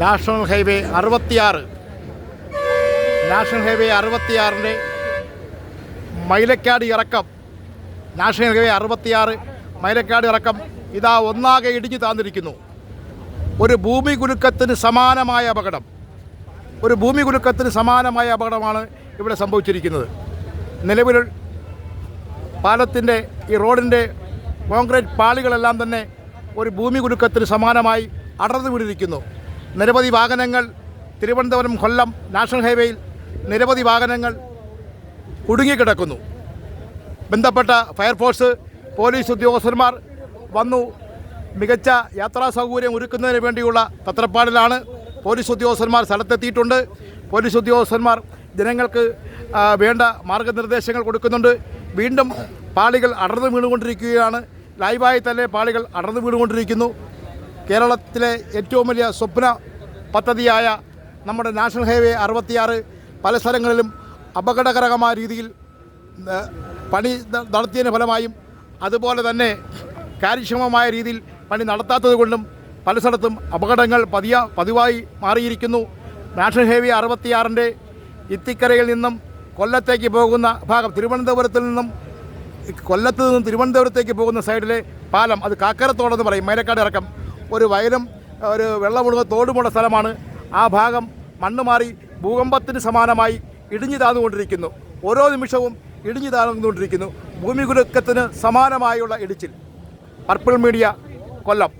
National highway അറുപത്തിയാറ്. National highway അറുപത്തിയാറിന്റെ മൈലക്കാട് ഇറക്കം. നാഷണൽ ഹൈവേ അറുപത്തിയാറ് മൈലക്കാട് ഇറക്കം ഇതാ ഒന്നാകെ ഇടിഞ്ഞു താന്നിരിക്കുന്നു. ഒരു ഭൂമി കുലുക്കത്തിന് സമാനമായ അപകടം. ഒരു ഭൂമി കുലുക്കത്തിന് സമാനമായ അപകടമാണ് ഇവിടെ സംഭവിച്ചിരിക്കുന്നത്. നിലവിൽ പാലത്തിന്റെ ഈ റോഡിന്റെ കോൺക്രീറ്റ് പാളികളെല്ലാം തന്നെ ഒരു ഭൂമി കുലുക്കത്തിന് സമാനമായി അടർന്നു വീണിരിക്കുന്നു. നിരവധി വാഹനങ്ങൾ തിരുവനന്തപുരം കൊല്ലം നാഷണൽ ഹൈവേയിൽ നിരവധി വാഹനങ്ങൾ കുടുങ്ങിക്കിടക്കുന്നു. ബന്ധപ്പെട്ട ഫയർഫോഴ്സ് പോലീസ് ഉദ്യോഗസ്ഥന്മാർ വന്നു. മികച്ച യാത്രാ സൗകര്യം ഒരുക്കുന്നതിന് വേണ്ടിയുള്ള തത്രപ്പാടിലാണ് പോലീസ് ഉദ്യോഗസ്ഥന്മാർ സ്ഥലത്തെത്തിയിട്ടുണ്ട്. പോലീസ് ഉദ്യോഗസ്ഥന്മാർ ജനങ്ങൾക്ക് വേണ്ട മാർഗനിർദ്ദേശങ്ങൾ കൊടുക്കുന്നുണ്ട്. വീണ്ടും പാളികൾ അടർന്നു വീണുകൊണ്ടിരിക്കുകയാണ്. ലൈവായി തന്നെ പാളികൾ അടർന്നു വീണുകൊണ്ടിരിക്കുന്നു. കേരളത്തിലെ ഏറ്റവും വലിയ സ്വപ്ന പദ്ധതിയായ നമ്മുടെ നാഷണൽ ഹൈവേ അറുപത്തിയാറ് പല സ്ഥലങ്ങളിലും അപകടകരമായ രീതിയിൽ പണി നടത്തിയതിന് ഫലമായും അതുപോലെ തന്നെ കാര്യക്ഷമമായ രീതിയിൽ പണി നടത്താത്തത് കൊണ്ടും പല സ്ഥലത്തും അപകടങ്ങൾ പതിയ പതിവായി മാറിയിരിക്കുന്നു. നാഷണൽ ഹൈവേ അറുപത്തിയാറിന്റെ ഇത്തിക്കരയിൽ നിന്നും കൊല്ലത്തേക്ക് പോകുന്ന ഭാഗം തിരുവനന്തപുരത്തിൽ നിന്നും കൊല്ലത്ത് നിന്നും തിരുവനന്തപുരത്തേക്ക് പോകുന്ന സൈഡിലെ പാലം അത് കാക്കരത്തോടെന്ന് പറയും മേലക്കാട് ഇറക്കം. ഒരു വയലും ഒരു വെള്ളമുള്ള തോടുമുള്ള സ്ഥലമാണ്. ആ ഭാഗം മണ്ണ് മാറി ഭൂകമ്പത്തിന് സമാനമായി ഇടിഞ്ഞു താഴ്ന്നുകൊണ്ടിരിക്കുന്നു ഓരോ നിമിഷവും ഇടിഞ്ഞു താഴ്ന്നുകൊണ്ടിരിക്കുന്നു ഭൂമി കുലുക്കത്തിന് സമാനമായുള്ള ഇടിച്ചിൽ. പർപ്പിൾ മീഡിയ കൊല്ലം.